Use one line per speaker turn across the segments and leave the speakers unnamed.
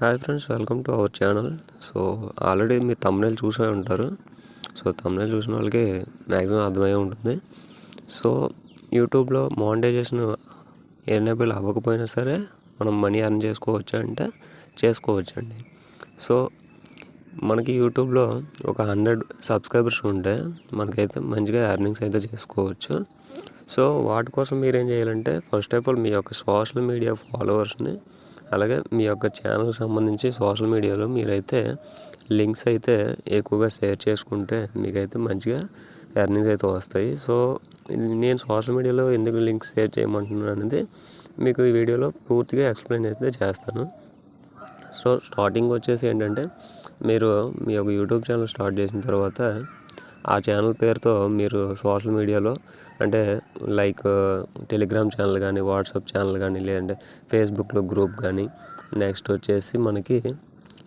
Hi friends welcome to our channel so already మీరు thumbnail చూసే ఉంటారు. సో తమ్నేల్ చూసిన వాళ్ళకి మ్యాక్సిమం అర్థమై ఉంటుంది. సో యూట్యూబ్లో మానిటైజేషన్ ఎనేబుల్ అవ్వకపోయినా సరే మనం మనీ అర్న్ చేసుకోవచ్చు అంటే చేసుకోవచ్చండి. సో మనకి యూట్యూబ్లో ఒక హండ్రెడ్ సబ్స్క్రైబర్స్ ఉంటే మనకైతే మంచిగా ఎర్నింగ్స్ అయితే చేసుకోవచ్చు. సో వాటి కోసం మీరు ఏం చేయాలంటే ఫస్ట్ ఆఫ్ ఆల్ మీ యొక్క సోషల్ మీడియా ఫాలోవర్స్ని అలాగే మీ యొక్క ఛానల్ సంబంధించి సోషల్ మీడియాలో మీరైతే లింక్స్ అయితే ఎక్కువగా షేర్ చేసుకుంటే మీకైతే మంచిగా ఎర్నింగ్స్ అయితే వస్తాయి. సో నేను సోషల్ మీడియాలో ఎందుకు లింక్స్ షేర్ చేయమంటున్నాను అనేది మీకు ఈ వీడియోలో పూర్తిగా ఎక్స్ప్లెయిన్ అయితే చేస్తాను. సో స్టార్టింగ్ వచ్చేసి ఏంటంటే మీరు మీ యొక్క యూట్యూబ్ ఛానల్ స్టార్ట్ చేసిన తర్వాత ఆ ఛానల్ పేరుతో మీరు సోషల్ మీడియాలో అంటే లైక్ టెలిగ్రామ్ ఛానల్ కానీ వాట్సాప్ ఛానల్ కానీ లేదంటే ఫేస్బుక్లో గ్రూప్ కానీ నెక్స్ట్ వచ్చేసి మనకి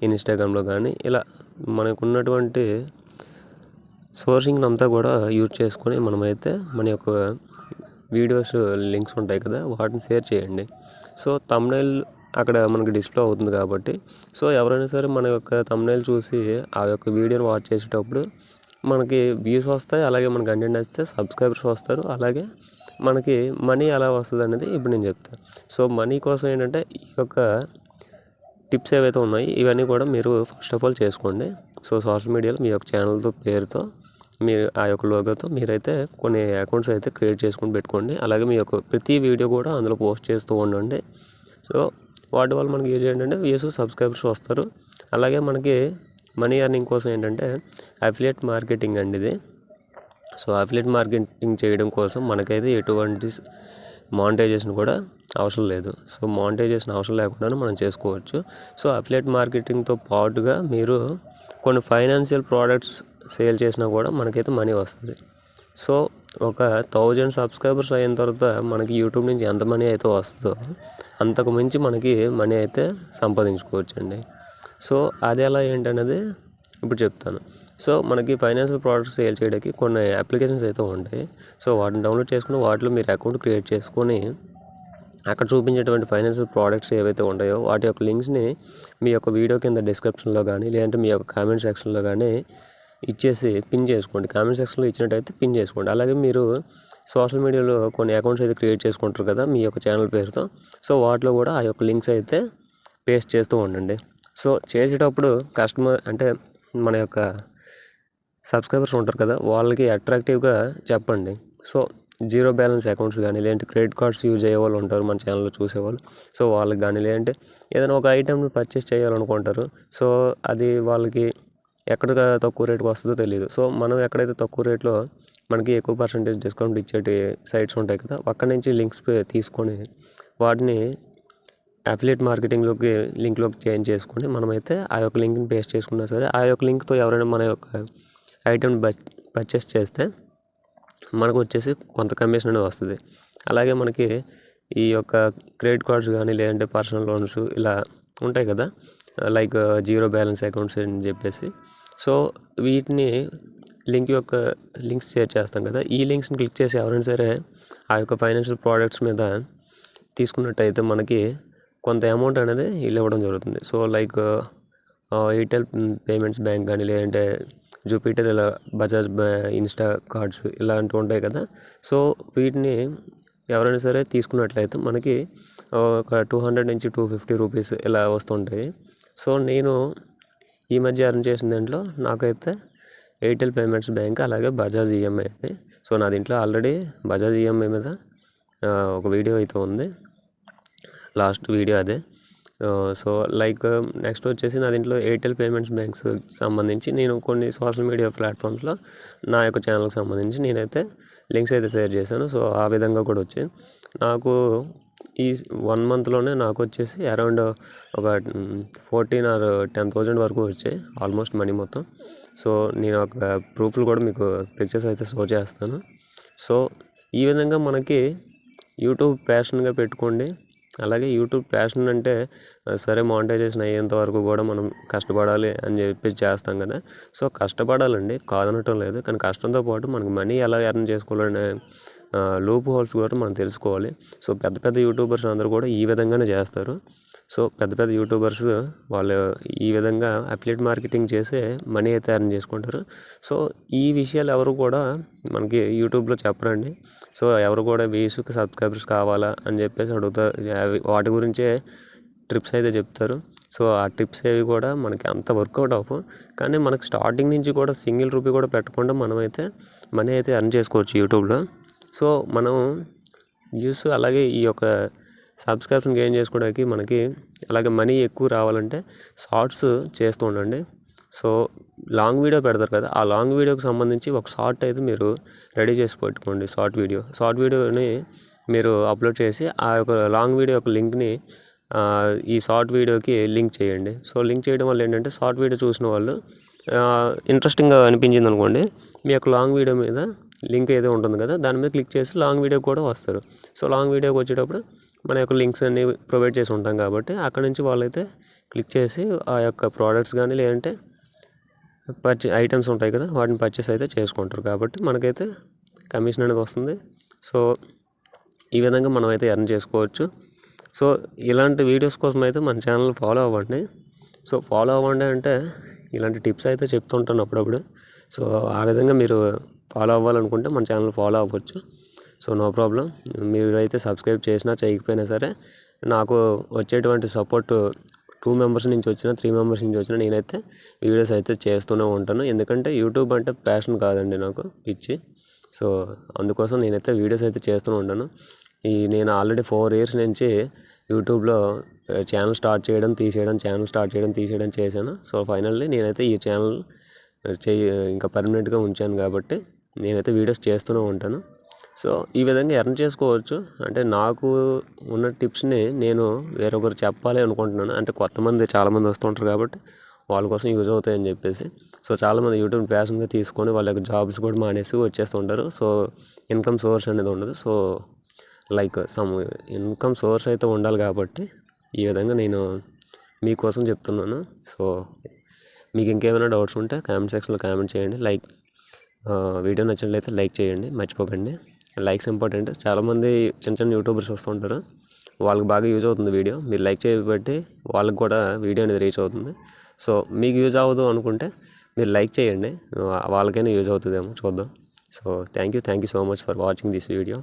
ఇన్స్టాగ్రామ్లో కానీ ఇలా మనకు ఉన్నటువంటి సోర్సింగ్ అంతా కూడా యూజ్ చేసుకొని మనమైతే మన యొక్క వీడియోస్ లింక్స్ ఉంటాయి కదా వాటిని షేర్ చేయండి. సో తమ్నైల్ అక్కడ మనకి డిస్ప్లే అవుతుంది కాబట్టి సో ఎవరైనా సరే మన యొక్క తమ్నైల్ చూసి ఆ యొక్క వీడియోని వాచ్ చేసేటప్పుడు మనకి వ్యూస్ వస్తాయి అలాగే మన కంటెంట్ వస్తే సబ్స్క్రైబర్స్ వస్తారు అలాగే మనకి మనీ ఎలా వస్తుంది అనేది ఇప్పుడు నేను చెప్తాను సో మనీ కోసం ఏంటంటే ఈ యొక్క టిప్స్ ఏవైతే ఉన్నాయి ఇవన్నీ కూడా మీరు ఫస్ట్ ఆఫ్ ఆల్ చేసుకోండి. సో సోషల్ మీడియాలో మీ యొక్క ఛానల్తో పేరుతో మీరు ఆ యొక్క లోగోతో మీరైతే కొన్ని అకౌంట్స్ అయితే క్రియేట్ చేసుకుని పెట్టుకోండి. అలాగే మీ యొక్క ప్రతి వీడియో కూడా అందులో పోస్ట్ చేస్తూ ఉండండి. సో వాటి వల్ల మనకి ఏం ఏంటంటే వ్యూస్ సబ్స్క్రైబర్స్ వస్తారు. అలాగే మనకి మనీ ఎర్నింగ్ కోసం ఏంటంటే అఫిలియేట్ మార్కెటింగ్ అండి ఇది. సో అఫిలియేట్ మార్కెటింగ్ చేయడం కోసం మనకైతే ఎటువంటి మానిటైజేషన్ కూడా అవసరం లేదు. సో మానిటైజేషన్ అవసరం లేకుండా మనం చేసుకోవచ్చు. సో అఫిలియేట్ మార్కెటింగ్తో పాటుగా మీరు కొన్ని ఫైనాన్షియల్ ప్రోడక్ట్స్ సేల్ చేసినా కూడా మనకైతే మనీ వస్తుంది. సో ఒక థౌజండ్ సబ్స్క్రైబర్స్ అయిన తర్వాత మనకి యూట్యూబ్ నుంచి ఎంత మనీ అయితే వస్తుందో అంతకు మించి మనకి మనీ అయితే సంపాదించుకోవచ్చు అండి సో అది ఎలా ఏంటనేది ఇప్పుడు చెప్తాను. సో మనకి ఫైనాన్షియల్ ప్రోడక్ట్స్ సేల్ చేయడానికి కొన్ని అప్లికేషన్స్ అయితే ఉంటాయి. సో వాటిని డౌన్లోడ్ చేసుకుని వాటిలో మీరు అకౌంట్ క్రియేట్ చేసుకొని అక్కడ చూపించేటువంటి ఫైనాన్షియల్ ప్రోడక్ట్స్ ఏవైతే ఉంటాయో వాటి యొక్క లింక్స్ని మీ యొక్క వీడియో కింద డిస్క్రిప్షన్లో కానీ లేదంటే మీ యొక్క కామెంట్ సెక్షన్లో కానీ ఇచ్చేసి పిన్ చేసుకోండి. కామెంట్ సెక్షన్లో ఇచ్చినట్టయితే పిన్ చేసుకోండి. అలాగే మీరు సోషల్ మీడియాలో కొన్ని అకౌంట్స్ అయితే క్రియేట్ చేసుకుంటారు కదా మీ యొక్క ఛానల్ పేరుతో. సో వాటిలో కూడా ఆ యొక్క లింక్స్ అయితే పేస్ట్ చేస్తూ ఉండండి. సో చేసేటప్పుడు కస్టమర్ అంటే మన యొక్క సబ్స్క్రైబర్స్ ఉంటారు కదా వాళ్ళకి అట్రాక్టివ్గా చెప్పండి. సో జీరో బ్యాలెన్స్ అకౌంట్స్ కానీ లేదంటే క్రెడిట్ కార్డ్స్ యూజ్ అయ్యే వాళ్ళు ఉంటారు మన ఛానల్లో చూసేవాళ్ళు సో వాళ్ళకి కానీ లేదంటే ఏదైనా ఒక ఐటెంని పర్చేస్ చేయాలనుకుంటారు. సో అది వాళ్ళకి ఎక్కడ తక్కువ రేటుకి వస్తుందో తెలియదు సో మనం ఎక్కడైతే తక్కువ రేట్లో మనకి ఎక్కువ పర్సెంటేజ్ డిస్కౌంట్ ఇచ్చేటి సైట్స్ ఉంటాయి కదా అక్కడి నుంచి లింక్స్ తీసుకొని వాటిని అఫిలియేట్ మార్కెటింగ్లోకి లింక్లోకి చేంజ్ చేసుకుని మనమైతే ఆ యొక్క లింక్ని పేస్ట్ చేసుకున్నా సరే ఆ యొక్క లింక్తో ఎవరైనా మన యొక్క ఐటెం పర్చేస్ చేస్తే మనకు వచ్చేసి కొంత కమిషన్ అనేది వస్తుంది. అలాగే మనకి ఈ యొక్క క్రెడిట్ కార్డ్స్ కానీ లేదంటే పర్సనల్ లోన్స్ ఇలా ఉంటాయి కదా లైక్ జీరో బ్యాలెన్స్ అకౌంట్స్ అని చెప్పేసి. సో వీటిని లింక్ యొక్క లింక్స్ షేర్ చేస్తాం కదా ఈ లింక్స్ని క్లిక్ చేసి ఎవరైనా సరే ఆ యొక్క ఫైనాన్షియల్ ప్రోడక్ట్స్ మీద తీసుకున్నట్టయితే మనకి కొంత అమౌంట్ అనేది వీళ్ళు ఇవ్వడం జరుగుతుంది. So like Airtel payments bank కానీ లేదంటే జూపిటర్ ఇలా బజాజ్ ఇన్స్టా కార్డ్స్ ఇలాంటివి ఉంటాయి కదా. సో వీటిని ఎవరైనా సరే తీసుకున్నట్లయితే మనకి ఒక టూ హండ్రెడ్ నుంచి టూ ఫిఫ్టీ రూపీస్ ఇలా వస్తుంటాయి. సో నేను ఈ మధ్య అర్న్ చేసిన దాంట్లో నాకైతే ఎయిర్టెల్ పేమెంట్స్ బ్యాంక్ అలాగే బజాజ్ ఈఎంఐ అండి సో నా దీంట్లో ఆల్రెడీ బజాజ్ ఈఎంఐ మీద ఒక వీడియో అయితే ఉంది. లాస్ట్ వీడియో అదే. సో లైక్ నెక్స్ట్ వచ్చేసి నా దీంట్లో ఎయిర్టెల్ పేమెంట్స్ బ్యాంక్స్ సంబంధించి నేను కొన్ని సోషల్ మీడియా ప్లాట్ఫామ్స్లో నా యొక్క ఛానల్కి సంబంధించి నేనైతే లింక్స్ అయితే షేర్ చేశాను. సో ఆ విధంగా కూడా వచ్చాయి. నాకు ఈ వన్ మంత్లోనే నాకు వచ్చేసి అరౌండ్ ఒక ఫోర్టీన్ ఆర్ టెన్ థౌజండ్ వరకు వచ్చాయి ఆల్మోస్ట్ మనీ మొత్తం. సో నేను ఒక ప్రూఫ్లు కూడా మీకు పిక్చర్స్ అయితే షో చేస్తాను. సో ఈ విధంగా మనకి యూట్యూబ్ ప్యాషన్గా పెట్టుకోండి. అలాగే యూట్యూబ్ ప్యాషన్ అంటే సరే మానిటైజేషన్ అయ్యేంత వరకు కూడా మనం కష్టపడాలి అని చెప్పి చేస్తాం కదా. సో కష్టపడాలండి కాదనటం లేదు. కానీ కష్టంతో పాటు మనకి మనీ ఎలా ఎర్న్ చేసుకోవాలనే లూప్ హోల్స్ కూడా మనం తెలుసుకోవాలి. సో పెద్ద పెద్ద యూట్యూబర్స్ అందరూ కూడా ఈ విధంగానే చేస్తారు. సో పెద్ద పెద్ద యూట్యూబర్స్ వాళ్ళు ఈ విధంగా అఫిలియేట్ మార్కెటింగ్ చేసే మనీ అయితే ఎర్న్ చేసుకుంటారు. సో ఈ విషయాలు ఎవరు కూడా మనకి యూట్యూబ్లో చెప్పరండి. సో ఎవరు కూడా వ్యూస్కి సబ్స్క్రైబర్స్ కావాలా అని చెప్పేసి అడుగుతారు అవి వాటి గురించే ట్రిప్స్ అయితే చెప్తారు. సో ఆ టిప్స్ ఏవి కూడా మనకి అంత వర్కౌట్ అవ్వవు. కానీ మనకి స్టార్టింగ్ నుంచి కూడా సింగిల్ రూపీ కూడా పెట్టకుండా మనమైతే మనీ అయితే ఎర్న్ చేసుకోవచ్చు యూట్యూబ్లో. సో మనం వ్యూస్ అలాగే ఈ యొక్క సబ్స్క్రిప్షన్ గెయిన్ చేసుకోవడానికి మనకి అలాగే మనీ ఎక్కువ రావాలంటే షార్ట్స్ చేస్తూ ఉండండి. సో లాంగ్ వీడియో పెడతారు కదా ఆ లాంగ్ వీడియోకి సంబంధించి ఒక షార్ట్ అయితే మీరు రెడీ చేసి పెట్టుకోండి షార్ట్ వీడియో. షార్ట్ వీడియోని మీరు అప్లోడ్ చేసి ఆ యొక్క లాంగ్ వీడియో యొక్క లింక్ని ఈ షార్ట్ వీడియోకి లింక్ చేయండి. సో లింక్ చేయడం వల్ల ఏంటంటే షార్ట్ వీడియో చూసిన వాళ్ళు ఇంట్రెస్టింగ్గా అనిపించింది అనుకోండి మీ యొక్క లాంగ్ వీడియో మీద లింక్ ఏదో ఉంటుంది కదా దాని మీద క్లిక్ చేసి లాంగ్ వీడియో కూడా వస్తారు. సో లాంగ్ వీడియోకి వచ్చేటప్పుడు మన యొక్క లింక్స్ అన్ని ప్రొవైడ్ చేసి ఉంటాం కాబట్టి అక్కడ నుంచి వాళ్ళైతే క్లిక్ చేసి ఆ యొక్క ప్రోడక్ట్స్ కానీ లేదంటే పర్చే ఐటమ్స్ ఉంటాయి కదా వాటిని పర్చేస్ అయితే చేసుకుంటారు. కాబట్టి మనకైతే కమిషన్ అనేది వస్తుంది. సో ఈ విధంగా మనం అయితే ఎర్న్ చేసుకోవచ్చు. సో ఇలాంటి వీడియోస్ కోసం అయితే మన ఛానల్ ఫాలో అవ్వండి. సో ఫాలో అవ్వండి అంటే ఇలాంటి టిప్స్ అయితే చెప్తుంటాను అప్పుడప్పుడు. సో ఆ విధంగా మీరు ఫాలో అవ్వాలనుకుంటే మన ఛానల్ ఫాలో అవ్వచ్చు. So no problem. మీరైతే సబ్స్క్రైబ్ చేసినా చేయకపోయినా సరే నాకు వచ్చేటువంటి సపోర్ట్ టూ మెంబర్స్ నుంచి వచ్చిన త్రీ మెంబర్స్ నుంచి వచ్చిన నేనైతే వీడియోస్ అయితే చేస్తూనే ఉంటాను. ఎందుకంటే యూట్యూబ్ అంటే ప్యాషన్ కాదండి నాకు పిచ్చి. సో అందుకోసం నేనైతే వీడియోస్ అయితే చేస్తూనే ఉంటాను. ఈ నేను ఆల్రెడీ ఫోర్ ఇయర్స్ నుంచి యూట్యూబ్లో ఛానల్ స్టార్ట్ చేయడం తీసేయడం ఛానల్ స్టార్ట్ చేయడం తీసేయడం చేశాను. సో ఫైనల్లీ నేనైతే ఈ ఛానల్ చేయి ఇంకా పర్మనెంట్గా ఉంచాను కాబట్టి నేనైతే వీడియోస్ చేస్తూనే ఉంటాను. సో ఈ విధంగా ఎర్న్ చేసుకోవచ్చు. అంటే నాకు ఉన్న టిప్స్ని నేను వేరొకరు చెప్పాలి అనుకుంటున్నాను. అంటే కొంతమంది చాలామంది వస్తుంటారు కాబట్టి వాళ్ళ కోసం యూజ్ అవుతాయని చెప్పేసి. సో చాలామంది యూట్యూబ్ ప్యాషన్గా తీసుకొని వాళ్ళ యొక్క జాబ్స్ కూడా మానేసి వచ్చేస్తుంటారు సో ఇన్కమ్ సోర్స్ అనేది ఉండదు. So like some income source అయితే ఉండాలి కాబట్టి ఈ విధంగా నేను మీకోసం చెప్తున్నాను. సో మీకు ఇంకేమైనా డౌట్స్ ఉంటే కామెంట్ సెక్షన్లో కామెంట్ చేయండి. లైక్ వీడియో నచ్చినట్లయితే లైక్ చేయండి. మర్చిపోకండి. Likes important. చాలామంది చిన్న చిన్న యూట్యూబర్స్ వస్తుంటారు వాళ్ళకి బాగా యూజ్ అవుతుంది వీడియో. మీరు లైక్ చేయబట్టి వాళ్ళకి కూడా వీడియో అనేది రీచ్ అవుతుంది. సో మీకు యూజ్ అవ్వదు అనుకుంటే మీరు లైక్ చేయండి. వాళ్ళకైనా యూజ్ అవుతుందేమో చూద్దాం. So thank you thank you so much for watching this video.